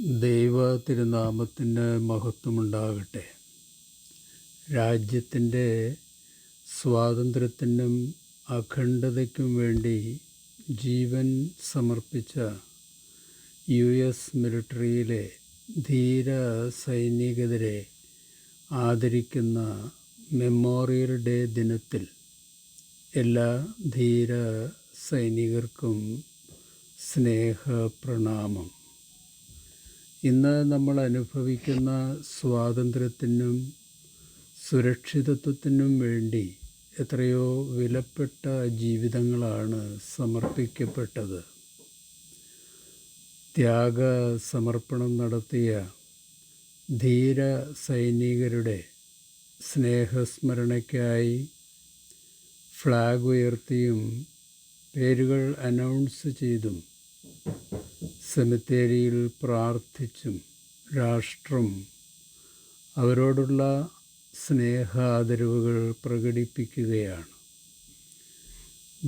ദൈവ തിരുനാമത്തിന് മഹത്വമുണ്ടാകട്ടെ. രാജ്യത്തിന്റെ സ്വാതന്ത്ര്യത്തിനും അഖണ്ഡതയ്ക്കും വേണ്ടി ജീവൻ സമർപ്പിച്ച യു എസ് മിലിട്ടറിയിലെ ധീര സൈനികരെ ആദരിക്കുന്ന മെമ്മോറിയൽ ഡേ ദിനത്തിൽ എല്ലാ ധീര സൈനികർക്കും സ്നേഹപ്രണാമം. ഇന്ന് നമ്മൾ അനുഭവിക്കുന്ന സ്വാതന്ത്ര്യത്തിനും സുരക്ഷിതത്വത്തിനും വേണ്ടി എത്രയോ വിലപ്പെട്ട ജീവിതങ്ങളാണ് സമർപ്പിക്കപ്പെട്ടത്. ത്യാഗ സമർപ്പണം നടത്തിയ ധീര സൈനികരുടെ സ്നേഹസ്മരണയ്ക്കായി ഫ്ലാഗ് ഉയർത്തിയും പേരുകൾ അനൗൺസ് ചെയ്തും സെമിത്തേരിയിൽ പ്രാർത്ഥിച്ചും രാഷ്ട്രം അവരോടുള്ള സ്നേഹാദരവുകൾ പ്രകടിപ്പിക്കുകയാണ്.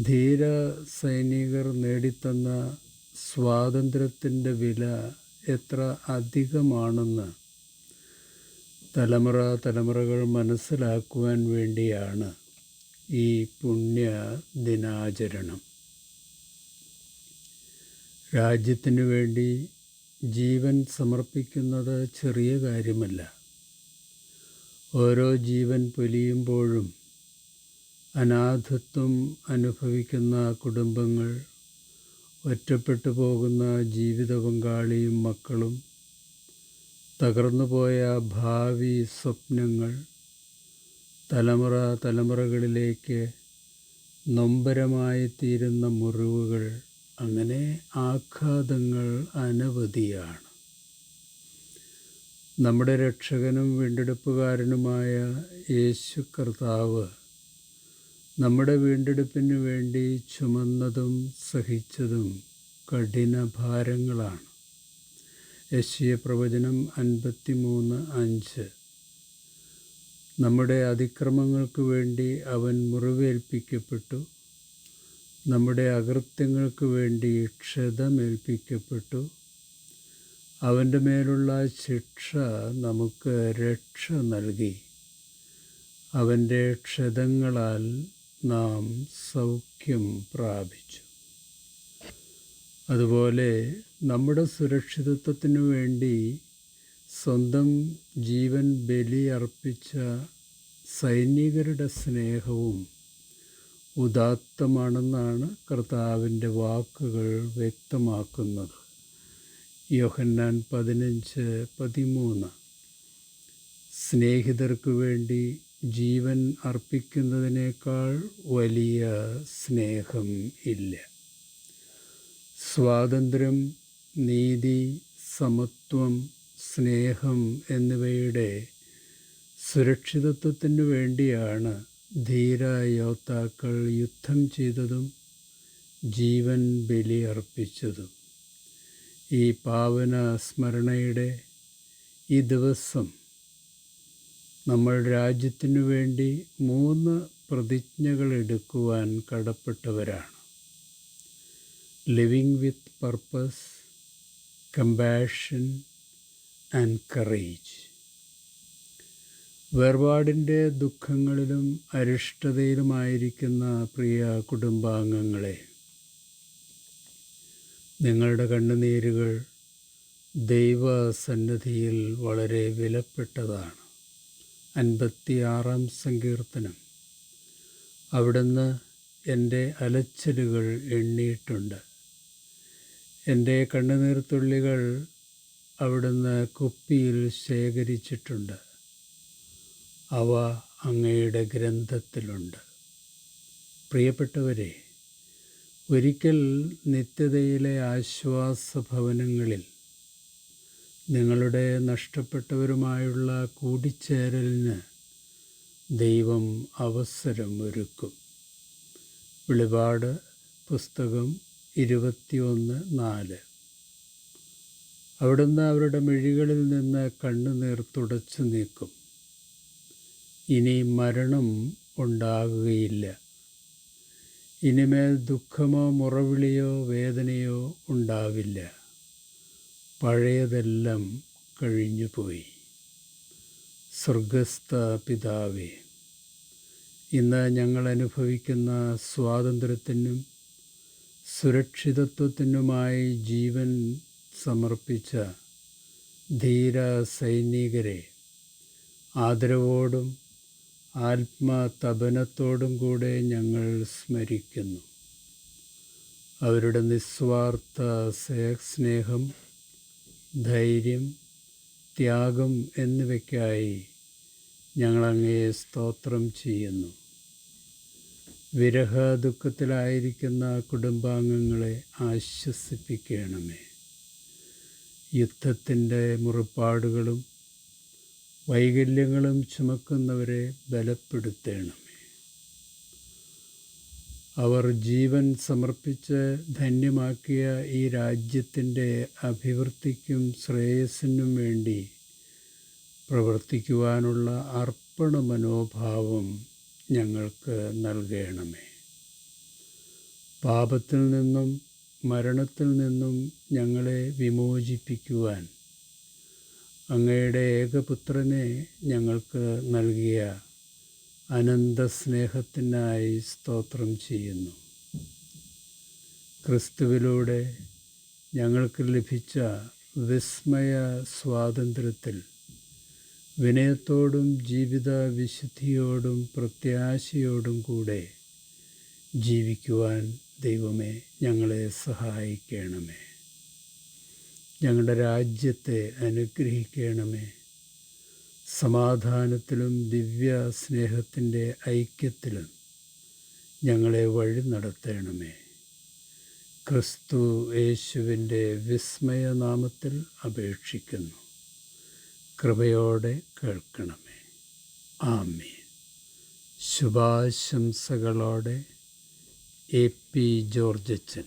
ധീര സൈനികർ നേടിത്തന്ന സ്വാതന്ത്ര്യത്തിന്റെ വില എത്ര അധികമാണെന്ന് തലമുറ തലമുറകൾ മനസ്സിലാക്കുവാൻ വേണ്ടിയാണ് ഈ പുണ്യ ദിനാചരണം. രാജ്യത്തിനു വേണ്ടി ജീവൻ സമർപ്പിക്കുന്നത് ചെറിയ കാര്യമല്ല. ഓരോ ജീവൻ പൊലിയുമ്പോഴും അനാഥത്വം അനുഭവിക്കുന്ന കുടുംബങ്ങൾ ഒറ്റപ്പെട്ടു പോകുന്ന ജീവിത പങ്കാളിയും മക്കളും തകർന്നുപോയ ഭാവി സ്വപ്നങ്ങൾ തലമുറ തലമുറകളിലേക്ക് നൊമ്പരമായി തീരുന്ന മുറിവുകൾ അങ്ങനെ ആഘാതങ്ങൾ അനവധിയാണ്. നമ്മുടെ രക്ഷകനും വീണ്ടെടുപ്പുകാരനുമായ യേശു കർത്താവ് നമ്മുടെ വീണ്ടെടുപ്പിന് വേണ്ടി ചുമന്നതും സഹിച്ചതും കഠിന ഭാരങ്ങളാണ്. യശ്യ പ്രവചനം അൻപത്തി മൂന്ന് അഞ്ച്. നമ്മുടെ അതിക്രമങ്ങൾക്ക് വേണ്ടി അവൻ മുറിവേൽപ്പിക്കപ്പെട്ടു. നമ്മുടെ അകൃത്യങ്ങൾക്ക് വേണ്ടി ക്ഷതമേൽപ്പിക്കപ്പെട്ടു. അവന്റെ മേലുള്ള ശിക്ഷ നമുക്ക് രക്ഷ നൽകി. അവന്റെ ക്ഷതങ്ങളാൽ നാം സൗഖ്യം പ്രാപിച്ചു. അതുപോലെ നമ്മുടെ സുരക്ഷിതത്വത്തിനു വേണ്ടി സ്വന്തം ജീവൻ ബലിയർപ്പിച്ച സൈനികരുടെ സ്നേഹവും ഉദാത്തമാണെന്നാണ് കർത്താവിന്റെ വാക്കുകൾ വ്യക്തമാക്കുന്നത്. യോഹന്നാൻ പതിനഞ്ച് പതിമൂന്ന്. സ്നേഹിതർക്ക് വേണ്ടി ജീവൻ അർപ്പിക്കുന്നതിനേക്കാൾ വലിയ സ്നേഹം ഇല്ല. സ്വാതന്ത്ര്യം നീതി സമത്വം സ്നേഹം എന്നിവയുടെ സുരക്ഷിതത്വത്തിനു വേണ്ടിയാണ് ധീര യോദ്ധാക്കൾ യുദ്ധം ചെയ്തതും ജീവൻ ബലി അർപ്പിച്ചതും ഈ പാവന സ്മരണയുടെ ഈ ദിവസം നമ്മൾ രാജ്യത്തിനു വേണ്ടി മൂന്ന് പ്രതിജ്ഞകൾ എടുക്കുവാൻ കടപ്പെട്ടവരാണ്. Living with purpose compassion and courage വേർപാടിന്റെ ദുഃഖങ്ങളിലും അരിഷ്ടതയിലുമായിരിക്കുന്ന പ്രിയ കുടുംബാംഗങ്ങളെ നിങ്ങളുടെ കണ്ണുനീരുകൾ ദൈവസന്നിധിയിൽ വളരെ വിലപ്പെട്ടതാണ്. അൻപത്തിയാറാം സങ്കീർത്തനം. അവിടുന്ന് എന്റെ അലച്ചലുകൾ എണ്ണിയിട്ടുണ്ട് എന്റെ കണ്ണുനീർത്തുള്ളികൾ അവിടുന്ന് കുപ്പിയിൽ ശേഖരിച്ചിട്ടുണ്ട്. അവ അങ്ങയുടെ ഗ്രന്ഥത്തിലുണ്ട്. പ്രിയപ്പെട്ടവരെ ഒരിക്കൽ നിത്യതയിലെ ആശ്വാസ ഭവനങ്ങളിൽ നിങ്ങളുടെ നഷ്ടപ്പെട്ടവരുമായുള്ള കൂടിച്ചേരലിന് ദൈവം അവസരം ഒരുക്കും. വെളിപാട് പുസ്തകം ഇരുപത്തിയൊന്ന് നാല്. അവിടുന്ന് അവരുടെ മിഴികളിൽ നിന്ന് കണ്ണുനീർ തുടച്ചു നീക്കും. ഇനി മരണം ഉണ്ടാകുകയില്ല. ഇനിമേൽ ദുഃഖമോ മുറവിളിയോ വേദനയോ ഉണ്ടാവില്ല. പഴയതെല്ലാം കഴിഞ്ഞുപോയി. സ്വർഗസ്ഥ പിതാവേ ഇന്ന് ഞങ്ങൾ അനുഭവിക്കുന്ന സ്വാതന്ത്ര്യത്തിനും സുരക്ഷിതത്വത്തിനുമായി ജീവൻ സമർപ്പിച്ച ധീര സൈനികരെ ആദരവോടും ആത്മതപനത്തോടും കൂടെ ഞങ്ങൾ സ്മരിക്കുന്നു. അവരുടെ നിസ്വാർത്ഥ സ്നേഹം ധൈര്യം ത്യാഗം എന്നിവയ്ക്കായി ഞങ്ങളങ്ങയെ സ്തോത്രം ചെയ്യുന്നു. വിരഹ ദുഃഖത്തിലായിരിക്കുന്ന കുടുംബാംഗങ്ങളെ ആശ്വസിപ്പിക്കണമേ. യുദ്ധത്തിന്റെ മുറിപ്പാടുകളും വൈകല്യങ്ങളും ചുമക്കുന്നവരെ ബലപ്പെടുത്തേണമേ. അവർ ജീവൻ സമർപ്പിച്ച് ധന്യമാക്കിയ ഈ രാജ്യത്തിന്റെ അഭിവൃദ്ധിക്കും ശ്രേയസ്സിനും വേണ്ടി പ്രവർത്തിക്കുവാനുള്ള അർപ്പണ മനോഭാവം ഞങ്ങൾക്ക് നൽകണമേ. പാപത്തിൽ നിന്നും മരണത്തിൽ നിന്നും ഞങ്ങളെ വിമോചിപ്പിക്കുവാൻ അങ്ങയുടെ ഏകപുത്രനെ ഞങ്ങൾക്ക് നൽകിയ അനന്ത സ്നേഹത്തിനായി സ്തോത്രം ചെയ്യുന്നു. ക്രിസ്തുവിലൂടെ ഞങ്ങൾക്ക് ലഭിച്ച വിസ്മയ സ്വാതന്ത്ര്യത്തിൽ വിനയത്തോടും ജീവിത വിശുദ്ധിയോടും പ്രത്യാശയോടും കൂടെ ജീവിക്കുവാൻ ദൈവമേ ഞങ്ങളെ സഹായിക്കണമേ. ഞങ്ങളുടെ രാജ്യത്തെ അനുഗ്രഹിക്കണമേ. സമാധാനത്തിലും ദിവ്യ സ്നേഹത്തിന്റെ ഐക്യത്തിലും ഞങ്ങളെ വഴി നടത്തണമേ. ക്രിസ്തു യേശുവിന്റെ വിസ്മയനാമത്തിൽ അപേക്ഷിക്കുന്നു. കൃപയോടെ കേൾക്കണമേ. ആമേ ശുഭാശംസകളോടെ എ പി ജോർജച്ചൻ